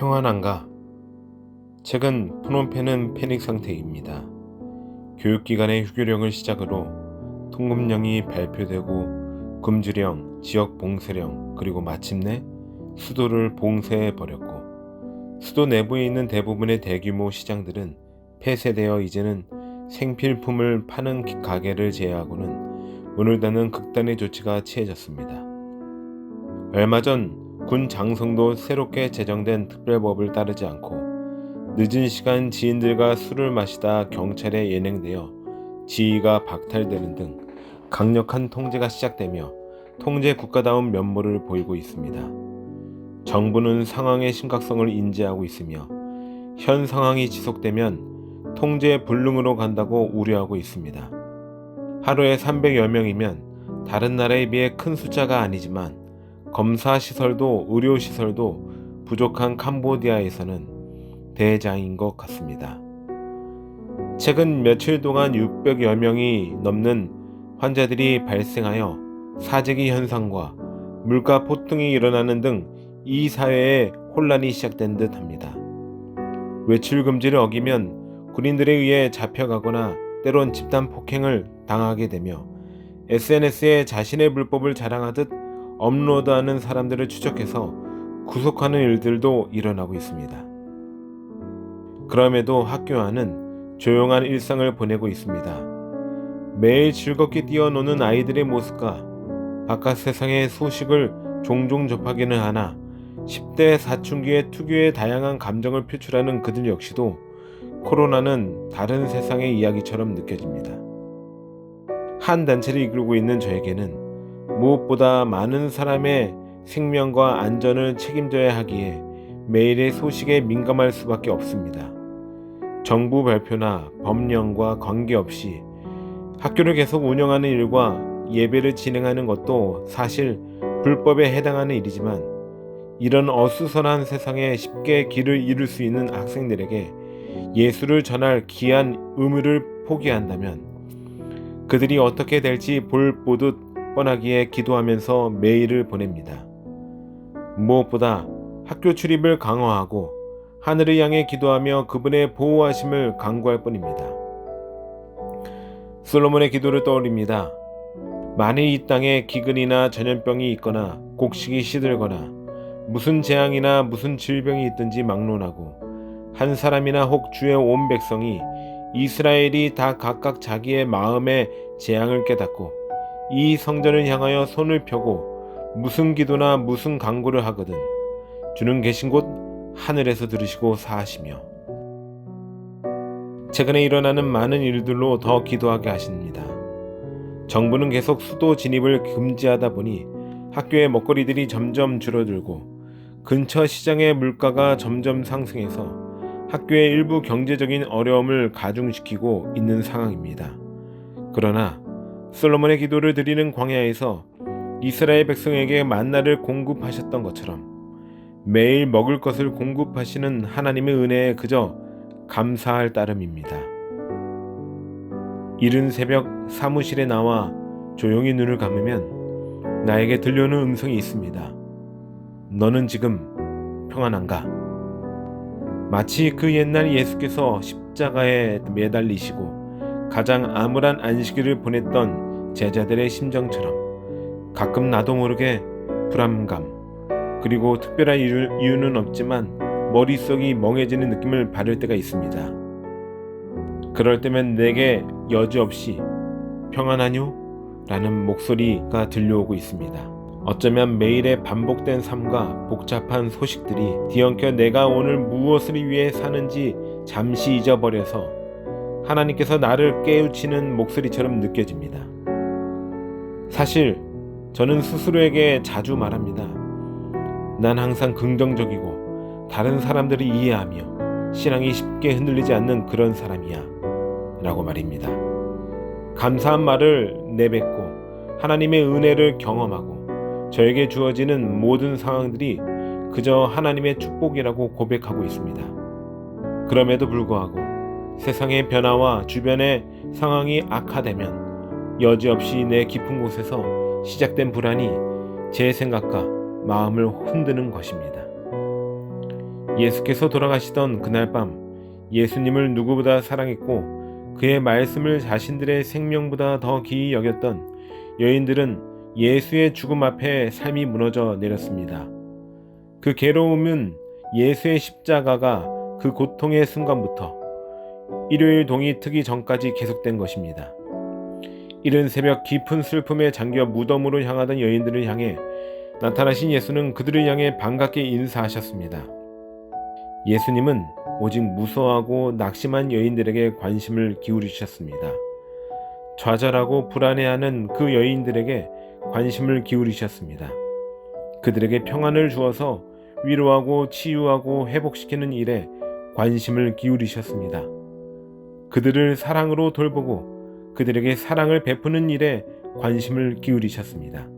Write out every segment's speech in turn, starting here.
평안한가? 최근 프놈펜은 패닉 상태입니다. 교육기관의 휴교령을 시작으로 통금령이 발표되고 금주령, 지역 봉쇄령, 그리고 마침내 수도를 봉쇄해 버렸고 수도 내부에 있는 대부분의 대규모 시장들은 폐쇄되어 이제는 생필품을 파는 가게를 제외하고는 문을 닫는 극단의 조치가 취해졌습니다. 얼마 전 군 장성도 새롭게 제정된 특별법을 따르지 않고 늦은 시간 지인들과 술을 마시다 경찰에 예능되어 지위가 박탈되는 등 강력한 통제가 시작되며 통제 국가다운 면모를 보이고 있습니다. 정부는 상황의 심각성을 인지하고 있으며 현 상황이 지속되면 통제 불능으로 간다고 우려하고 있습니다. 하루에 300여 명이면 다른 나라에 비해 큰 숫자가 아니지만 검사 시설도 의료 시설도 부족한 캄보디아에서는 대장인 것 같습니다. 최근 며칠 동안 600여 명이 넘는 환자들이 발생하여 사재기 현상과 물가 폭등이 일어나는 등 이 사회에 혼란이 시작된 듯 합니다. 외출 금지를 어기면 군인들에 의해 잡혀가거나 때론 집단 폭행을 당하게 되며 SNS에 자신의 불법을 자랑하듯 업로드하는 사람들을 추적해서 구속하는 일들도 일어나고 있습니다. 그럼에도 학교 안은 조용한 일상을 보내고 있습니다. 매일 즐겁게 뛰어노는 아이들의 모습과 바깥 세상의 소식을 종종 접하기는 하나 10대 사춘기의 특유의 다양한 감정을 표출하는 그들 역시도 코로나는 다른 세상의 이야기처럼 느껴집니다. 한 단체를 이끌고 있는 저에게는 무엇보다 많은 사람의 생명과 안전을 책임져야 하기에 매일의 소식에 민감할 수밖에 없습니다. 정부 발표나 법령과 관계없이 학교를 계속 운영하는 일과 예배를 진행하는 것도 사실 불법에 해당하는 일이지만 이런 어수선한 세상에 쉽게 길을 잃을 수 있는 학생들에게 예수를 전할 귀한 의무를 포기한다면 그들이 어떻게 될지 볼 보듯 뻔하기에 기도하면서 매일을 보냅니다. 무엇보다 학교 출입을 강화하고 하늘을 향해 기도하며 그분의 보호하심을 강구할 뿐입니다. 솔로몬의 기도를 떠올립니다. 만일 이 땅에 기근이나 전염병이 있거나 곡식이 시들거나 무슨 재앙이나 무슨 질병이 있든지 막론하고 한 사람이나 혹 주의 온 백성이 이스라엘이 다 각각 자기의 마음의 재앙을 깨닫고 이 성전을 향하여 손을 펴고 무슨 기도나 무슨 강구를 하거든 주는 계신 곳 하늘에서 들으시고 사하시며 최근에 일어나는 많은 일들로 더 기도하게 하십니다. 정부는 계속 수도 진입을 금지하다 보니 학교의 먹거리들이 점점 줄어들고 근처 시장의 물가가 점점 상승해서 학교의 일부 경제적인 어려움을 가중시키고 있는 상황입니다. 그러나 솔로몬의 기도를 드리는 광야에서 이스라엘 백성에게 만나를 공급하셨던 것처럼 매일 먹을 것을 공급하시는 하나님의 은혜에 그저 감사할 따름입니다. 이른 새벽 사무실에 나와 조용히 눈을 감으면 나에게 들려오는 음성이 있습니다. 너는 지금 평안한가? 마치 그 옛날 예수께서 십자가에 매달리시고 가장 암울한 안식일을 보냈던 제자들의 심정처럼 가끔 나도 모르게 불안감 그리고 특별한 이유는 없지만 머릿속이 멍해지는 느낌을 받을 때가 있습니다. 그럴 때면 내게 여지없이 평안하뇨? 라는 목소리가 들려오고 있습니다. 어쩌면 매일의 반복된 삶과 복잡한 소식들이 뒤엉켜 내가 오늘 무엇을 위해 사는지 잠시 잊어버려서 하나님께서 나를 깨우치는 목소리처럼 느껴집니다. 사실 저는 스스로에게 자주 말합니다. 난 항상 긍정적이고 다른 사람들을 이해하며 신앙이 쉽게 흔들리지 않는 그런 사람이야. 라고 말입니다. 감사한 말을 내뱉고 하나님의 은혜를 경험하고 저에게 주어지는 모든 상황들이 그저 하나님의 축복이라고 고백하고 있습니다. 그럼에도 불구하고 세상의 변화와 주변의 상황이 악화되면 여지없이 내 깊은 곳에서 시작된 불안이 제 생각과 마음을 흔드는 것입니다. 예수께서 돌아가시던 그날 밤 예수님을 누구보다 사랑했고 그의 말씀을 자신들의 생명보다 더 귀히 여겼던 여인들은 예수의 죽음 앞에 삶이 무너져 내렸습니다. 그 괴로움은 예수의 십자가가 그 고통의 순간부터 일요일 동이 트기 전까지 계속된 것입니다. 이른 새벽 깊은 슬픔에 잠겨 무덤으로 향하던 여인들을 향해 나타나신 예수는 그들을 향해 반갑게 인사하셨습니다. 예수님은 오직 무서워하고 낙심한 여인들에게 관심을 기울이셨습니다. 좌절하고 불안해하는 그 여인들에게 관심을 기울이셨습니다. 그들에게 평안을 주어서 위로하고 치유하고 회복시키는 일에 관심을 기울이셨습니다. 그들을 사랑으로 돌보고 그들에게 사랑을 베푸는 일에 관심을 기울이셨습니다.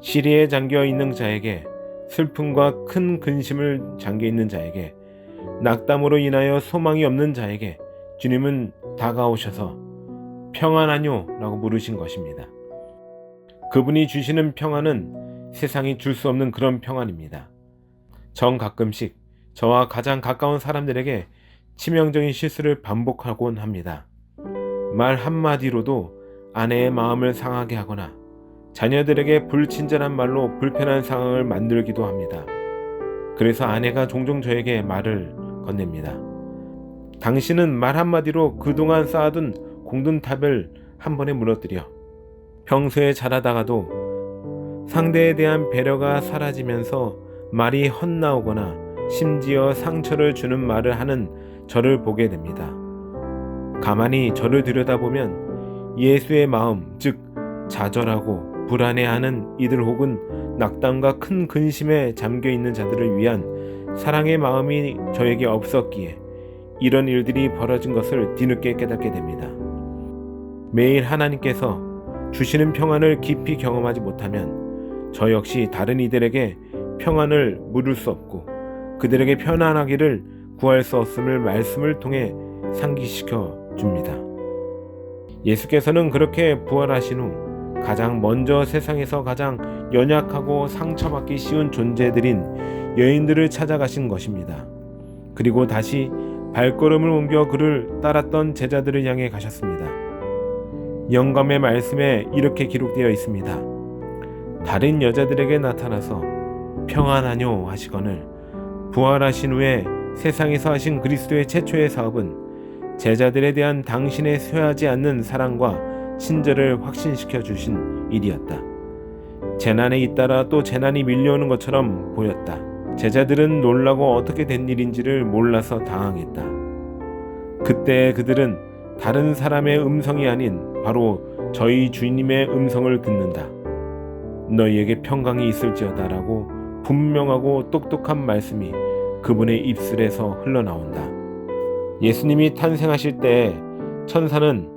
시리에 잠겨 있는 자에게 슬픔과 큰 근심을 잠겨 있는 자에게 낙담으로 인하여 소망이 없는 자에게 주님은 다가오셔서 평안하뇨 라고 물으신 것입니다. 그분이 주시는 평안은 세상이 줄 수 없는 그런 평안입니다. 전 가끔씩 저와 가장 가까운 사람들에게 치명적인 실수를 반복하곤 합니다. 말 한마디로도 아내의 마음을 상하게 하거나 자녀들에게 불친절한 말로 불편한 상황을 만들기도 합니다. 그래서 아내가 종종 저에게 말을 건넵니다. 당신은 말 한마디로 그동안 쌓아둔 공든탑을 한 번에 무너뜨려 평소에 잘하다가도 상대에 대한 배려가 사라지면서 말이 헛나오거나 심지어 상처를 주는 말을 하는 저를 보게 됩니다. 가만히 저를 들여다보면 예수의 마음, 즉 좌절하고 불안해하는 이들 혹은 낙담과 큰 근심에 잠겨 있는 자들을 위한 사랑의 마음이 저에게 없었기에 이런 일들이 벌어진 것을 뒤늦게 깨닫게 됩니다. 매일 하나님께서 주시는 평안을 깊이 경험하지 못하면 저 역시 다른 이들에게 평안을 물을 수 없고 그들에게 편안하기를 구할 수 없음을 말씀을 통해 상기시켜 줍니다. 예수께서는 그렇게 부활하신 후 가장 먼저 세상에서 가장 연약하고 상처받기 쉬운 존재들인 여인들을 찾아가신 것입니다. 그리고 다시 발걸음을 옮겨 그를 따랐던 제자들을 향해 가셨습니다. 영감의 말씀에 이렇게 기록되어 있습니다. 다른 여자들에게 나타나서 평안하뇨 하시거늘 부활하신 후에 세상에서 하신 그리스도의 최초의 사업은 제자들에 대한 당신의 쇠하지 않는 사랑과 친절을 확신시켜 주신 일이었다. 재난에 잇따라 또 재난이 밀려오는 것처럼 보였다. 제자들은 놀라고 어떻게 된 일인지를 몰라서 당황했다. 그때 그들은 다른 사람의 음성이 아닌 바로 저희 주님의 음성을 듣는다. 너희에게 평강이 있을지어다라고 분명하고 똑똑한 말씀이 그분의 입술에서 흘러나온다. 예수님이 탄생하실 때 천사는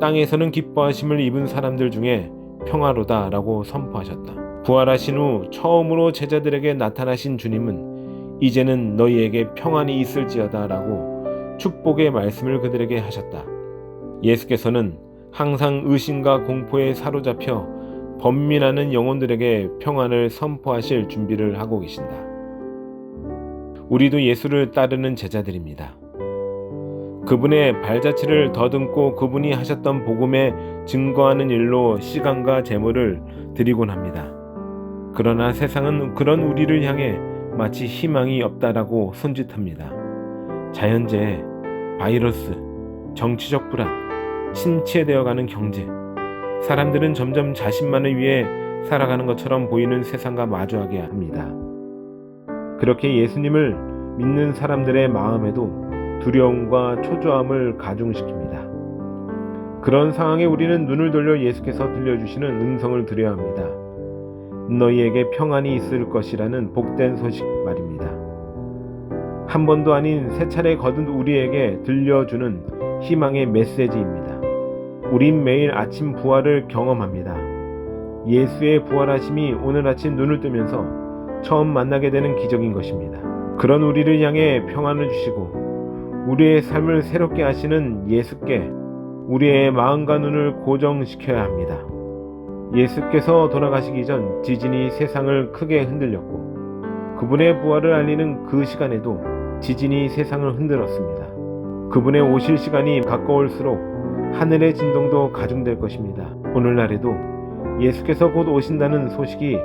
땅에서는 기뻐하심을 입은 사람들 중에 평화로다라고 선포하셨다. 부활하신 후 처음으로 제자들에게 나타나신 주님은 이제는 너희에게 평안이 있을지어다라고 축복의 말씀을 그들에게 하셨다. 예수께서는 항상 의심과 공포에 사로잡혀 번민하는 영혼들에게 평안을 선포하실 준비를 하고 계신다. 우리도 예수를 따르는 제자들입니다. 그분의 발자취를 더듬고 그분이 하셨던 복음에 증거하는 일로 시간과 재물을 드리곤 합니다. 그러나 세상은 그런 우리를 향해 마치 희망이 없다라고 손짓합니다. 자연재해, 바이러스, 정치적 불안, 침체되어가는 경제, 사람들은 점점 자신만을 위해 살아가는 것처럼 보이는 세상과 마주하게 합니다. 그렇게 예수님을 믿는 사람들의 마음에도 두려움과 초조함을 가중시킵니다. 그런 상황에 우리는 눈을 돌려 예수께서 들려주시는 음성을 들여야 합니다. 너희에게 평안이 있을 것이라는 복된 소식 말입니다. 한 번도 아닌 세 차례 거듭 우리에게 들려주는 희망의 메시지입니다. 우린 매일 아침 부활을 경험합니다. 예수의 부활하심이 오늘 아침 눈을 뜨면서 처음 만나게 되는 기적인 것입니다. 그런 우리를 향해 평안을 주시고 우리의 삶을 새롭게 하시는 예수께 우리의 마음과 눈을 고정시켜야 합니다. 예수께서 돌아가시기 전 지진이 세상을 크게 흔들렸고 그분의 부활을 알리는 그 시간에도 지진이 세상을 흔들었습니다. 그분의 오실 시간이 가까울수록 하늘의 진동도 가중될 것입니다. 오늘날에도 예수께서 곧 오신다는 소식이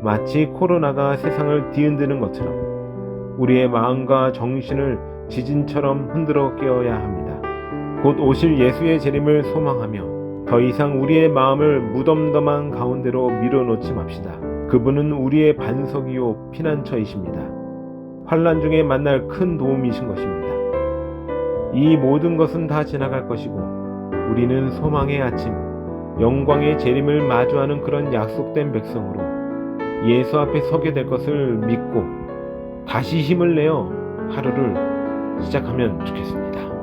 마치 코로나가 세상을 뒤흔드는 것처럼 우리의 마음과 정신을 지진처럼 흔들어 깨어야 합니다. 곧 오실 예수의 재림을 소망하며 더 이상 우리의 마음을 무덤덤한 가운데로 밀어놓지 맙시다. 그분은 우리의 반석이요 피난처이십니다. 환란 중에 만날 큰 도움이신 것입니다. 이 모든 것은 다 지나갈 것이고 우리는 소망의 아침, 영광의 재림을 마주하는 그런 약속된 백성으로 예수 앞에 서게 될 것을 믿고 다시 힘을 내어 하루를 시작하면 좋겠습니다.